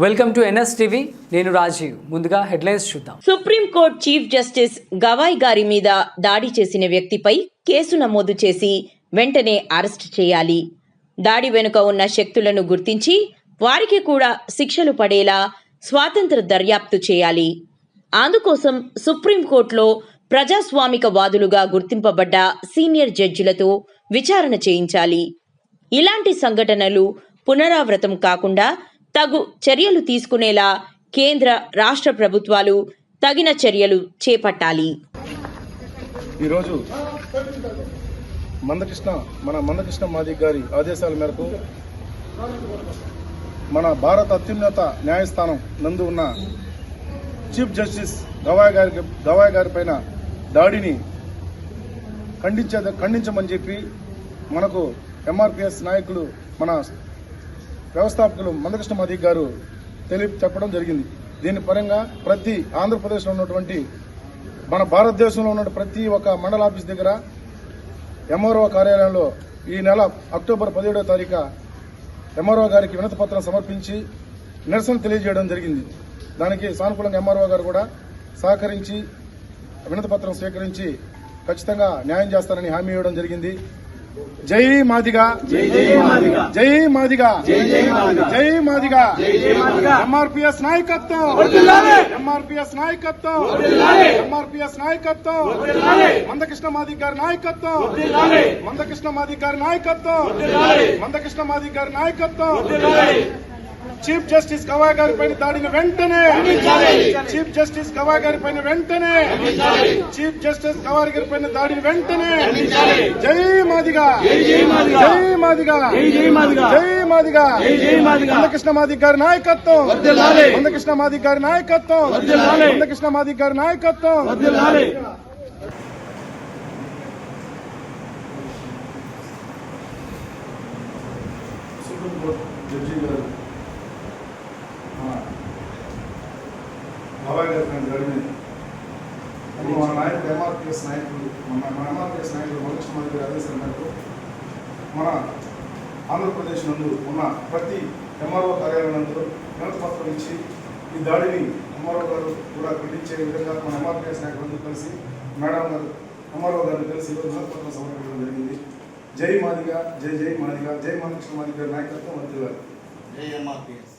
Welcome to NS TV నేను రాజీవ్. ముందుగా headlines చూద్దాం. సుప్రీంకోర్టు చీఫ్ జస్టిస్ గవాయ్ గారి మీద దాడి చేసిన వ్యక్తిపై కేసు నమోదు చేసి వెంటనే అరెస్ట్ చేయాలి. దాడి వెనుక ఉన్న శక్తులను గుర్తించి వారికి కూడా శిక్షలు పడేలా స్వాతంత్ర దర్యాప్తు చేయాలి. అందుకోసం సుప్రీంకోర్టులో ప్రజాస్వామిక వాదులుగా గుర్తింపబడ్డ సీనియర్ జడ్జిలతో విచారణ చేయించాలి. ఇలాంటి సంఘటనలు పునరావృతం కాకుండా తగు చర్యలు తీసుకునేలా కేంద్ర రాష్ట్ర ప్రభుత్వాలు తగిన చర్యలు చేపట్టాలి. ఈరోజు మందకృష్ణ మన మందకృష్ణ మాది గారి ఆదేశాల మేరకు మన భారత అత్యున్నత న్యాయస్థానం నందు ఉన్న చీఫ్ జస్టిస్ గవాయ్ గారి గవాయ్ గారి పైన దాడిని ఖండించే ఖండించమని చెప్పి మనకు ఎంఆర్పిఎస్ నాయకులు మన వ్యవస్థాపకులు మందకృష్ణ మాది గారు తెలియ చెప్పడం జరిగింది. దీని పరంగా ప్రతి ఆంధ్రప్రదేశ్లో ఉన్నటువంటి మన భారతదేశంలో ఉన్న ప్రతి ఒక్క మండల ఆఫీస్ దగ్గర ఎంఆర్ఓ కార్యాలయంలో ఈ నెల అక్టోబర్ పదిహేడవ తారీఖు ఎంఆర్ఓ గారికి వినతి పత్రం సమర్పించి నిరసన తెలియజేయడం జరిగింది. దానికి సానుకూలంగా ఎంఆర్ఓ గారు కూడా సహకరించి వినతి పత్రం స్వీకరించి ఖచ్చితంగా న్యాయం చేస్తారని హామీ ఇవ్వడం జరిగింది. జై మాదిగా. జై మాదిగా. జై మాదిగా. మాదిగా. ఎంఆర్పిఎస్ నాయకత్వం. ఎంఆర్పిఎస్ నాయకత్వం. ఎంఆర్పిఎస్ నాయకత్వం. మందకృష్ణ మాది గారి నాయకత్వం మందకృష్ణ మాది గారి నాయకత్వం మందకృష్ణ మాది గారి నాయకత్వం చీఫ్ జస్టిస్ గవాయ్ గారి పైన దాడిని వెంటనే చీఫ్ జస్టిస్ గవాయ్ గారి పైన వెంటనే చీఫ్ జస్టిస్ గవాయ్ గారి పైన దాడిని వెంటనే జై మాదిగా. జై మాదిగా. జై మాదిగా. మందకృష్ణ మాది గారి నాయకత్వం. మందకృష్ణ మాది గారి నాయకత్వం. మందకృష్ణ మాది గారి నాయకత్వం. జడ్జి గారు బాబాయ్ గారి జరిగింది అది మన నాయకులు ఎంఆర్పిఎస్ నాయకులు మన ఎంఆర్పిఎస్ నాయకులు మనోజ్ కుమార్ గారి ఆదేశాల మేరకు మన ఆంధ్రప్రదేశ్ నందు ఉన్న ప్రతి ఎంఆర్ఓ కార్యాలయం నందు వినతిపత్రం ఇచ్చి ఈ దాడిని ఎంఆర్ఓ గారు కూడా ఖండించే విధంగా మన ఎంఆర్పిఎస్ నాయకులందరూ కలిసి మేడం గారు ఎంఆర్ఓ గారిని కలిసి ఈరోజు వినతిపత్రం సమర్పించడం జరిగింది. జై మాదిగా జై జై మాదిగా జై మంగళ మాదిగా నాయకత్వం వర్తిల్లారు జై ఎంఆర్పిఎస్